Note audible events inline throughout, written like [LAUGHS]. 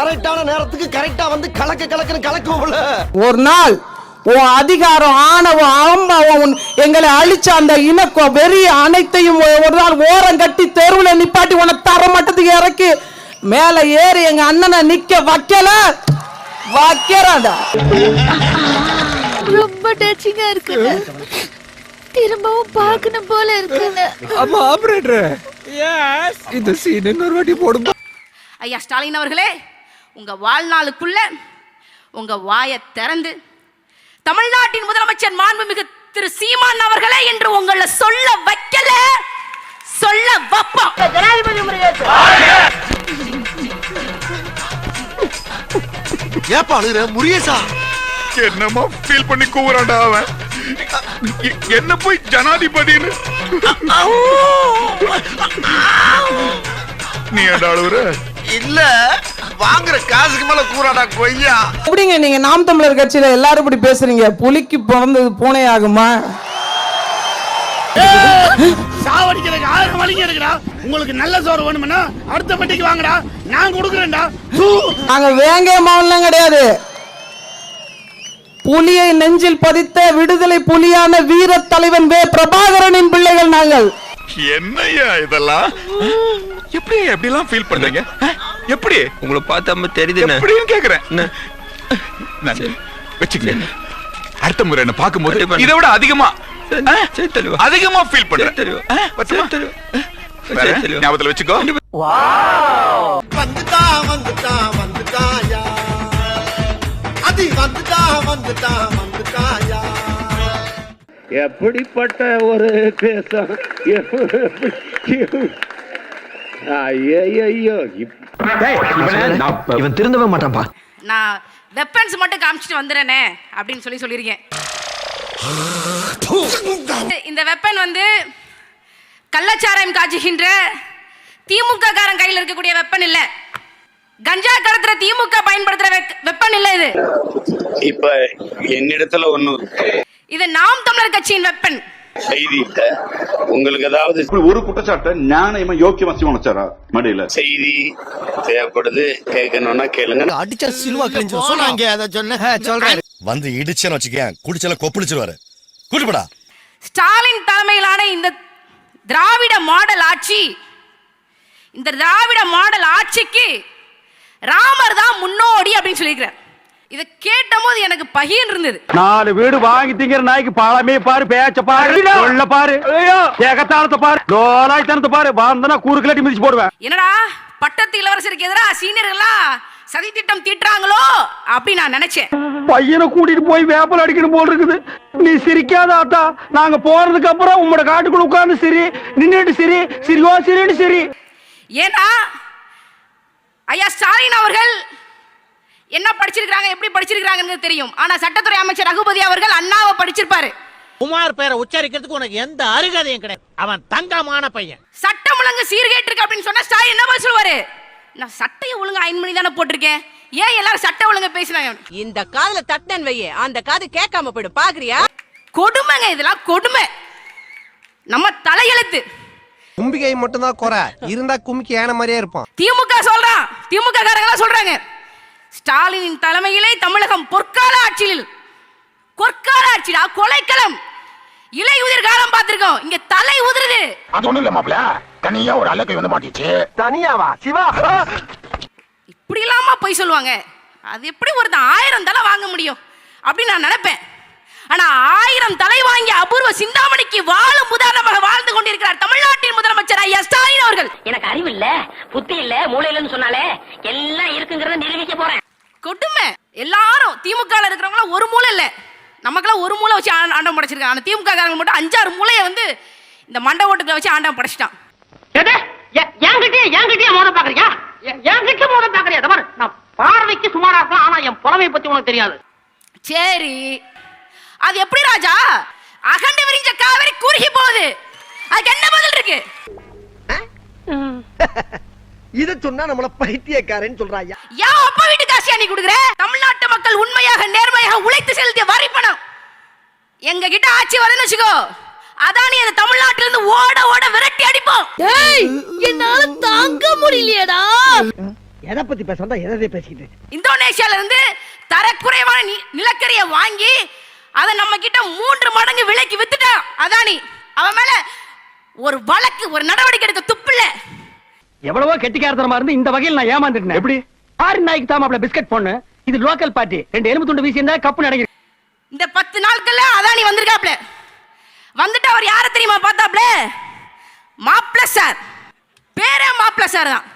கரெக்டான நேரத்துக்கு கரெக்டா வந்து கலக்க கலக்குன்னு கலக்குவோம்ல. ஒரு நாள் உன் அதிகாரம் ஆணவம் ஆம்பவம் உன் எங்களை அழிச்ச அந்த இனக்கோ வெறி அனைத்தையும் ஒரு நாள் ஓரம் கட்டி தெருவுல நிப்பாட்டி உன்னை தர மட்டத்துக்கு இறக்கி மேல ஏறி எங்க அண்ணனை நிக்க வைக்கல. வைக்கிறடா ரொம்ப டச்சிங்கா இருக்குங்க திரும்பவும் பார்க்கணும் போல இருக்குங்க அம்மா ஆபரேட்டர் இந்த சீன் இன்னொரு வாட்டி போடுமா ஐயா ஸ்டாலின் அவர்களே உங்க வாழ்நாளுக்குள்ள உங்க வாயை திறந்து தமிழ்நாட்டின் முதலமைச்சர் மாண்புமிகு திரு சீமான் அவர்களே என்று உங்களை சொல்ல வைக்கல சொல்ல வைப்போம் ஏப்பா அழுகுற முருகேசா என்னமா ஃபீல் பண்ணி கூவுறான்டா அவன் என்ன போய் ஜனாதிபதின்னு நீ அழுவுற இல்ல வாங்குற காசுக்கு மேல கூறாடா கொய்யா. எப்படிங்க நீங்க நாம் தமிழர் கட்சியில எல்லாரும் இப்படி பேசுறீங்க? புலிக்கு பிறந்தது பூனை ஆகுமா? சாவடிக்கிறதுக்கு ஆயிரம் வழிங்க இருக்குடா. உங்களுக்கு நல்ல சோறு வேணும்னா அடுத்த பெட்டிக்கு வாங்கடா. நான் கொடுக்குறேன்டா. நாங்க வேங்க மௌனம் கிடையாது. புலியை நெஞ்சில் பதித்த விடுதலை புலியான வீர தலைவன் வே. பிரபாகரனின் பிள்ளைகள் நாங்கள். என்னய்யா இதெல்லாம்? எப்படி எப்படிலாம் ஃபீல் பண்றீங்க? எப்படி? உங்களை பார்த்தா தெரியுது எப்படின்னு கேக்குறேன். நான் வச்சுக்கங்க. அடுத்த முறை என்ன பார்க்கும்போது. இதை விட அதிகமா அதிகமா ஃபீல் பண்றேன். ஞாபகத்துல வச்சுக்கோ. வந்துட்டா வந்துட்டா வந்துட்டாயா? அது வந்துட்டா வந்துட்டா வந்துட்டாயா? எப்படிப்பட்ட ஒரு தேசம் ஐயோ இவன் திருந்தவே மாட்டான்பா நான் வெப்பன்ஸ் மட்டும் காமிச்சிட்டு வந்துடுறேனே அப்படின்னு சொல்லி சொல்லியிருக்கேன். இந்த வெப்பன் வந்து கள்ளச்சாராயம் காய்ச்சுகின்ற திமுக காரன் கையில் இருக்கக்கூடிய வெப்பன் இல்ல. கஞ்சா கடத்துற திமுக பயன்படுத்துற வெப்பன் இல்ல இது. இப்ப என்னிடத்துல ஒண்ணும் இது நாம் தமிழர் கட்சியின் வெப்பன் செய்தி இல்ல. உங்களுக்கு ஏதாவது ஒரு குற்றச்சாட்டை ஞானமா யோக்கியமா சிவனச்சாரா மடியில? செய்தி தேவைப்படுது கேட்கணும்னா கேளுங்க. அடிச்சா சிலுவா கிழிஞ்சு சொன்னாங்க அதை சொன்ன சொல்றேன். வந்து இடிச்சேன்னு வச்சுக்கேன் குடிச்செல்லாம் கொப்பளிச்சிருவாரு. கூட்டுப்படா ஸ்டாலின் தலைமையிலான இந்த திராவிட மாடல் ஆட்சி இந்த திராவிட மாடல் ஆட்சிக்கு ராமர் தான் முன்னோடி அப்படின்னு சொல்லியிருக்கிறார். இதை கேட்டபோது எனக்கு பகிர்ந்து இருந்தது. நாலு வீடு வாங்கி திங்கிற நாய்க்கு பாலமே பாரு பேச்ச பாரு சொல்ல பாரு ஏகத்தாளத்தை பாரு லோலாய்த்தனத்தை பாரு வந்தனா கூறு கிளட்டி மிதிச்சு போடுவேன். என்னடா பட்டத்து இளவரசருக்கு எதிராக சீனியர்கள்லாம் சதி திட்டம் தீட்டுறாங்களோ அப்படின்னு நான் நினைச்சேன். பையனை கூட்டிட்டு போய் வேப்பல் அடிக்கணும் போல் இருக்குது. நீ சிரிக்காத ஆத்தா நாங்க போறதுக்கு அப்புறம் உங்களோட காட்டுக்குள்ள உட்கார்ந்து சிரி நின்னுட்டு சிரி சிரிவா சிரின்னு சிரி. ஏன்னா ஐயா ஸ்டாலின் அவர்கள் என்ன படிச்சிருக்காங்க எப்படி படிச்சிருக்காங்கன்னு தெரியும். ஆனா சட்டத்துறை அமைச்சர் ரகுபதி அவர்கள் அண்ணாவை படிச்சிருப்பாரு. குமார் பேரை உச்சரிக்கிறதுக்கு உனக்கு எந்த அருகதையும் கிடையாது. அவன் தங்கமான பையன். சட்டம் ஒழுங்கு சீர்கேட்டு இருக்கு அப்படின்னு சொன்னா ஸ்டாலின் என்ன பதில் சொல்லுவாரு? நான் சட்டையை ஒழுங்கு ஐந்து மணி தானே போட்டிருக்கேன். ஏன் எல்லாரும் சட்ட ஒழுங்கு பேசுனாங்க? இந்த காதுல தட்டன் வையே அந்த காது கேட்காம போயிடும். பாக்குறியா? கொடுமைங்க இதெல்லாம் கொடுமை. நம்ம தலையெழுத்து. கும்பிகை மட்டும் தான் குறை. இருந்தா கும்பிக்கு ஏன மாதிரியே இருப்பான். திமுக சொல்றான். திமுக காரங்களா சொல்றாங்க. ஸ்டாலினின் தலைமையிலே தமிழகம் பொற்கால ஆட்சியில் பொற்கால ஆட்சிடா கொலைக்களம். இலையுதிர் காலம் பார்த்திருக்கோம். இங்க தலை உதிருது. அது ஒண்ணும் இல்ல மாப்ள தனியா ஒரு அலக்கை வந்து மாட்டிச்சு. தனியாவா? சிவா. இப்படி இல்லாம போய் சொல்லுவாங்க. அது எப்படி ஒருத்தன் ஆயிரம் தலை வாங்க முடியும்? அப்படின்னு நான் நினைப்பேன். ஆனா ஆயிரம் தலை வாங்கிய அபூர்வ சிந்தாமணிக்கு வாழும் உதாரணமாக வாழ்ந்து கொண்டிருக்கிறார் தமிழ்நாட்டின் முதலமைச்சர் ஐயா ஸ்டாலின் அவர்கள். எனக்கு அறிவு இல்ல புத்தி இல்ல மூளை இல்லன்னு சொன்னாலே எல்லாம் இருக்குங்கிறத நிரூபிக்க போறேன். கொடுமை. எல்லாரும் திமுக ல இருக்கிறவங்க ஒரு மூளை இல்ல. நமக்கெல்லாம் ஒரு மூளை வச்சு ஆண்ட- ஆண்டவன் படைச்சிருக்காங்க. ஆனா திமுக காரங்க மட்டும் அஞ்சாறு மூளையை வந்து இந்த மண்ட ஓட்டுக்குள்ள வச்சு ஆண்டவன் படைச்சிட்டான். என்கிட்டயே என்கிட்டயே மோத பாக்குறியா? என்கிட்ட மோத பாக்குறியா? நான் பார்வைக்கு சுமாரா இருக்கலாம் ஆனா என் புலமை பத்தி உனக்கு தெரியாது. சரி. அது எப்படி ராஜா? அகண்டு விரிஞ்ச காவிரி குறுகி போகுது. அதுக்கு என்ன பதில் இருக்கு? [LAUGHS] இத சொன்னா நம்மள பைத்தியக்காரன்னு சொல்றாயா ஏன் நீ கொடுக்குற? தமிழ்நாட்டு மக்கள் உண்மையாக நேர்மையாக உழைத்து செலுத்திய வரி பணம் எங்க கிட்ட ஆட்சி வருதுன்னு வச்சுக்கோ. அதான் நீ அந்த தமிழ்நாட்டில இருந்து ஓட ஓட விரட்டி அடிப்போம். ஏய் என்னால தாங்க முடியலையேடா. எதை பத்தி பேசுறதா எதை பேசிக்கிட்டு இந்தோனேஷியால இருந்து தரக்குறைவான நி- நிலக்கரியை வாங்கி அதை நம்ம கிட்ட மூன்று மடங்கு விலைக்கு வித்துட்டான். அதானி அவன் மேல ஒரு வழக்கு ஒரு நடவடிக்கை எடுக்க துப்பில்ல. எவ்வளவோ கெட்டிக்காரத்தனமா இருந்து இந்த வகையில் நான் ஏமாந்துட்டேன். எப்படி? ஆறு நாய்க்கு தான் மாப்பிள பிஸ்கட் பொண்ணு. இது லோக்கல் பார்ட்டி. ரெண்டு எலும்பு துண்டு வீசி இருந்தா கப்பு நடங்கி இந்த பத்து நாட்கள்ல அதானி வந்திருக்காப்ல. வந்துட்டு அவர் யாரை தெரியுமா பார்த்தாப்ல? மாப்பிள சார். பேரே மாப்பிள சார் தான்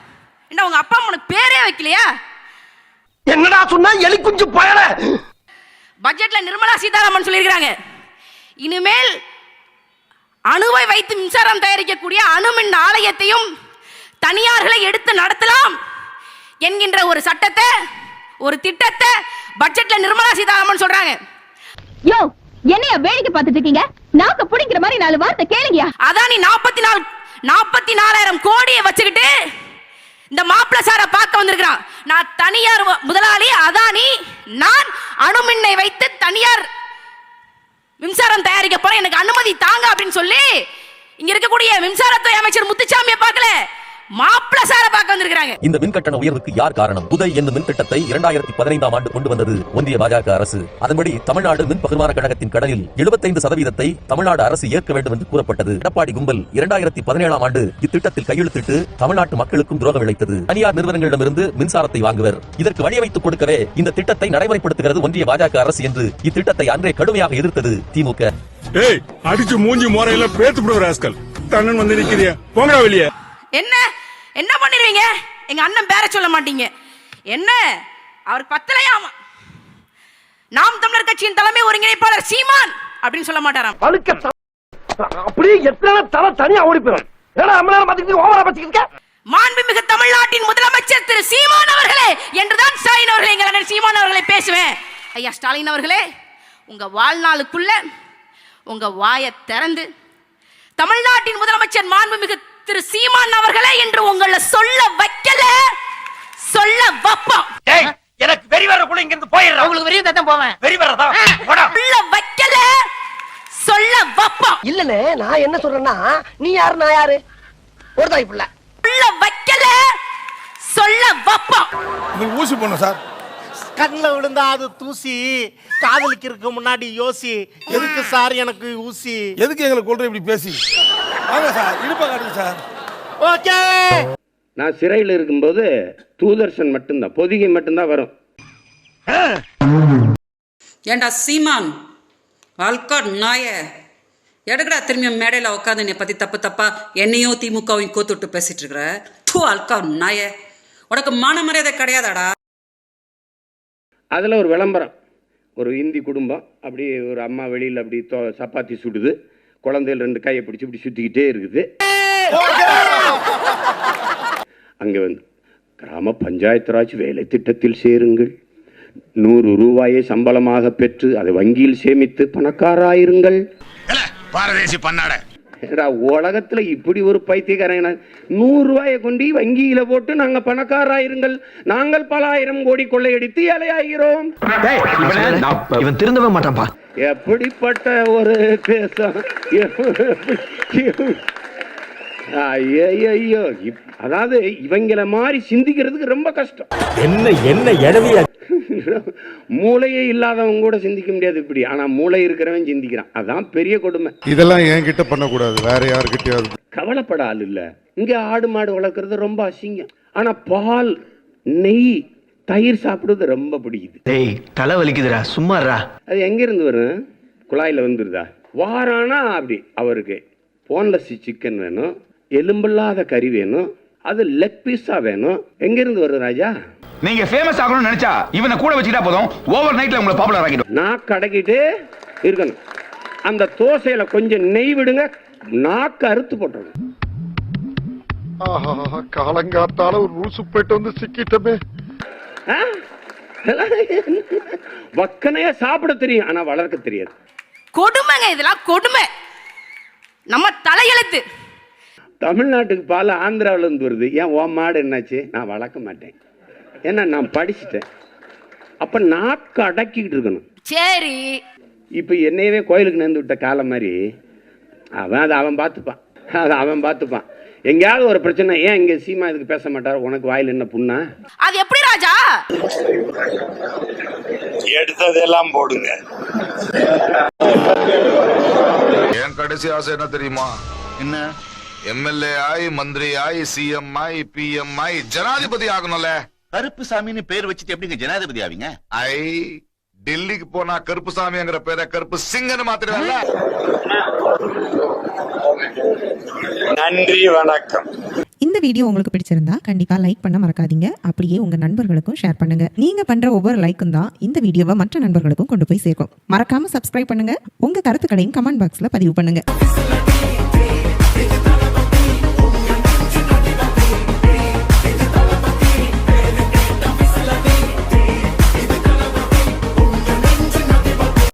என்ன உங்க அப்பா அம்மா உனக்கு பேரே வைக்கலையா? என்னடா சொன்னா? எலி குஞ்சு பயல. பட்ஜெட்ல நிர்மலா சீதாராமன் சொல்லியிருக்கிறாங்க. இனிமேல் அணுவை வைத்து மின்சாரம் தயாரிக்கக்கூடிய அணுமின் ஆலயத்தையும் தனியார்களை எடுத்து நடத்தலாம். என்கின்ற ஒரு சட்டத்தை ஒரு திட்டத்தை பட்ஜெட்ல நிர்மலா சீதாராமன் சொல்றாங்க. யோ என்னைய வேடிக்கை பார்த்துட்டு இருக்கீங்க? நாக்க புடிங்கிற மாதிரி நாலு வார்த்தை கேளுங்கயா அதானி நாற்பத்தி நாலு நாற்பத்தி நாலாயிரம் கோடியை வச்சுக்கிட்டு இந்த மாப்பிள சாரை பார்க்க வந்திருக்கிறான். நான் தனியார் முதலாளி அதானி நான் அணுமின்னை வைத்து தனியார் மின்சாரம் தயாரிக்க போறேன். எனக்கு அனுமதி தாங்க அப்படின்னு சொல்லி இங்க இருக்கக்கூடிய மின்சாரத்துறை அமைச்சர் முத்துச்சாமியை பார்க்கல. மாப்பிள சாரை பார்க்க வந்திருக்கிறாங்க. இந்த மின்கட்டண உயர்வுக்கு யார் காரணம்? புதை என்னும் மின்திட்டத்தை இரண்டாயிரத்தி பதினைந்தாம் ஆண்டு கொண்டு வந்தது ஒன்றிய பாஜக அரசு. அதன்படி தமிழ்நாடு மின் பகிர்மான கழகத்தின் கடனில் 75% சதவீதத்தை தமிழ்நாடு அரசு ஏற்க வேண்டும் என்று கூறப்பட்டது. எடப்பாடி கும்பல் இரண்டாயிரத்தி பதினேழாம் ஆண்டு இத்திட்டத்தில் கையெழுத்திட்டு தமிழ்நாட்டு மக்களுக்கும் துரோகம் இழைத்தது. தனியார் நிறுவனங்களிடமிருந்து மின்சாரத்தை வாங்குவர். இதற்கு வழி வைத்துக் கொடுக்கவே இந்த திட்டத்தை நடைமுறைப்படுத்துகிறது ஒன்றிய பாஜக அரசு என்று இத்திட்டத்தை அன்றே கடுமையாக எதிர்த்தது திமுக. ஏய் அடிச்சு மூஞ்சி முறையில பேத்து விடுற ராஸ்கல். தன்னன் வந்து நிக்கிறிய? போங்கடா வெளியே. என்ன? என்ன பண்ணிடுவீங்க? எங்க அண்ணன் பேர சொல்ல மாட்டீங்க. என்ன? அவர் பத்தலையாமா நாம் தமிழர் கட்சியின் தலைமை ஒருங்கிணைப்பாளர் சீமான் அப்படின்னு சொல்ல மாட்டாராம். அழுக்க அப்படியே எத்தனை தலை தனியா ஓடி போயிடும் பாத்துக்கிட்டு ஓவரா பாத்துக்கிட்டு மாண்புமிகு தமிழ்நாட்டின் முதலமைச்சர் திரு சீமான் அவர்களே என்றுதான் ஸ்டாலின் அவர்களே எங்கள் அண்ணன் சீமான் அவர்களை பேசுவேன். ஐயா ஸ்டாலின் அவர்களே உங்க வாழ்நாளுக்குள்ள உங்க வாயை திறந்து தமிழ்நாட்டின் முதலமைச்சர் மாண்புமிகு திரு சீமான் அவர்களே என்று உங்களை சொல்ல வைக்கல சொல்ல வைப்போம். எனக்கு வெறி வரக்குள்ள இங்க இருந்து போயிடுறேன் உங்களுக்கு வெறி தான் போவேன். வெறி வரதா சொல்ல வைக்கல சொல்ல வைப்போம். இல்லனே நான் என்ன சொல்றேன்னா நீ யாரு நான் யாரு? ஒரு தாய் பிள்ளை. சொல்ல வைக்கல சொல்ல வைப்போம். ஊசி போடணும் சார். கண்ணில் விழுந்தா அது தூசி காதலிக்கிறதுக்கு முன்னாடி யோசி. எதுக்கு சார் எனக்கு ஊசி? எதுக்கு எங்களை கொள்ற இப்படி பேசி? வாங்க சார் இடுப்பை காட்டுங்க சார். ஓகே. நான் சிறையில் இருக்கும்போது தூதர்ஷன் மட்டும்தான் பொதிகை மட்டும்தான் வரும். ஏண்டா சீமான் அல்காட் நாய. எடுக்கடா திரும்பி மேடையில் உட்காந்து என்னை பற்றி தப்பு தப்பா என்னையும் திமுகவையும் கோத்துட்டு பேசிட்டு இருக்கிற? டூ அல்காட் நாய. உனக்கு மான மரியாதை கிடையாதாடா? அதில் ஒரு விளம்பரம். ஒரு இந்தி குடும்பம் அப்படி ஒரு அம்மா வெளியில் அப்படி தோ சப்பாத்தி சுடுது. குழந்தைகள் ரெண்டு கையை பிடிச்சி இப்படி சுற்றிக்கிட்டே இருக்குது. அங்கே வந்து கிராம பஞ்சாயத்து ராஜ் வேலை திட்டத்தில் சேருங்கள். நூறு ரூபாயை சம்பளமாக பெற்று அதை வங்கியில் சேமித்து பணக்காராயிருங்கள். பாரதேசி பன்னாட. ஏடா உலகத்துல இப்படி ஒரு பைத்தியக்காரங்க நூறு ரூபாயை கொண்டு வங்கியில போட்டு நாங்க பணக்காராயிருங்கள். நாங்கள் பல ஆயிரம் கோடி கொள்ளையடித்து ஏழையாகிறோம். இவன் திருந்தவே மாட்டான்பா எப்படிப்பட்ட ஒரு தேசம் ஐயோ அதாவது இவங்கள மாதிரி சிந்திக்கிறதுக்கு ரொம்ப கஷ்டம். என்ன என்ன எடவியா [LAUGHS] மூளையே இல்லாதவங்க கூட சிந்திக்க முடியாது இப்படி. ஆனா மூளை இருக்கிறவன் சிந்திக்கிறான். அதான் பெரிய கொடுமை. இதெல்லாம் என்கிட்ட பண்ணக்கூடாது. வேற யாருக்கிட்டயாவது கவலைப்பட ஆள் இல்ல. இங்க ஆடு மாடு வளர்க்குறது ரொம்ப அசிங்கம். ஆனா பால் நெய் தயிர் சாப்பிடுறது ரொம்ப பிடிக்குது. டேய் தலை வலிக்குதுடா. சும்மாறா அது எங்க இருந்து வரும் குழாயில வந்துருதா வாரானா அப்படி. அவருக்கு போன்லெஸ் சிக்கன் வேணும். எலும்பில்லாத கறி வேணும். அது லெக் பீஸா வேணும். எங்க இருந்து வருது ராஜா? நீங்க ஃபேமஸ் ஆகணும்னு நினைச்சா இவனை கூட வச்சுக்கிட்டா போதும். ஓவர் நைட்ல உங்களை பாப்புலர் ஆகிடும் நாக்கு அடக்கிட்டு இருக்கணும். அந்த தோசையில கொஞ்சம் நெய் விடுங்க. நாக்கு அறுத்து போட்டுருங்க. காலங்காத்தால ஒரு ரூசு போயிட்டு வந்து சிக்கிட்டமே. ஆ? வக்கனையா சாப்பிட தெரியும். ஆனா வளர்க்க தெரியாது. கொடுமைங்க இதெல்லாம் கொடுமை. நம்ம தலையெழுத்து. தமிழ்நாட்டுக்கு பால் ஆந்திராவுல இருந்து வருது. ஏன் ஓ மாடு என்னாச்சு? நான் வளர்க்க மாட்டேன். ஏன்னா நான் படிச்சுட்டேன். அப்ப நாக்கு அடக்கிக்கிட்டு இருக்கணும். சரி. இப்போ என்னையவே கோயிலுக்கு நேர்ந்து விட்ட காலம் மாதிரி அவன் அதை அவன் பார்த்துப்பான். அதை அவன் பார்த்துப்பான். எங்கேயாவது ஒரு பிரச்சனை ஏன் இங்க சீமா இதுக்கு பேச மாட்டார்? உனக்கு வாயில் என்ன புண்ணா? அது எப்படி ராஜா? எடுத்ததெல்லாம் போடுங்க. என் கடைசி ஆசை என்ன தெரியுமா? என்ன? எம்எல்ஏ ஆயி மந்திரி ஆயி சிஎம் ஆயி பிஎம் ஆயி ஜனாதிபதி ஆகணும்ல? கருப்பு சாமின்னு பேர் வச்சுட்டு எப்படிங்க ஜனாதிபதி ஆவீங்க? ஐ டெல்லிக்கு போனா கருப்புசாமிங்கிற பேரை கருப்பு சிங்கன்னு மாத்திரல நன்றி வணக்கம். இந்த வீடியோ உங்களுக்கு பிடிச்சிருந்தா கண்டிப்பா லைக் பண்ண மறக்காதீங்க. அப்படியே உங்க நண்பர்களுக்கும் ஷேர் பண்ணுங்க. நீங்க பண்ற ஒவ்வொரு லைக்கும் தான் இந்த வீடியோவை மற்ற நண்பர்களுக்கும் கொண்டு போய் சேர்க்கும். மறக்காம சப்ஸ்கிரைப் பண்ணுங்க. உங்க கருத்துக்களையும் கமெண்ட் பாக்ஸ்ல பதிவு பண்ணுங்க.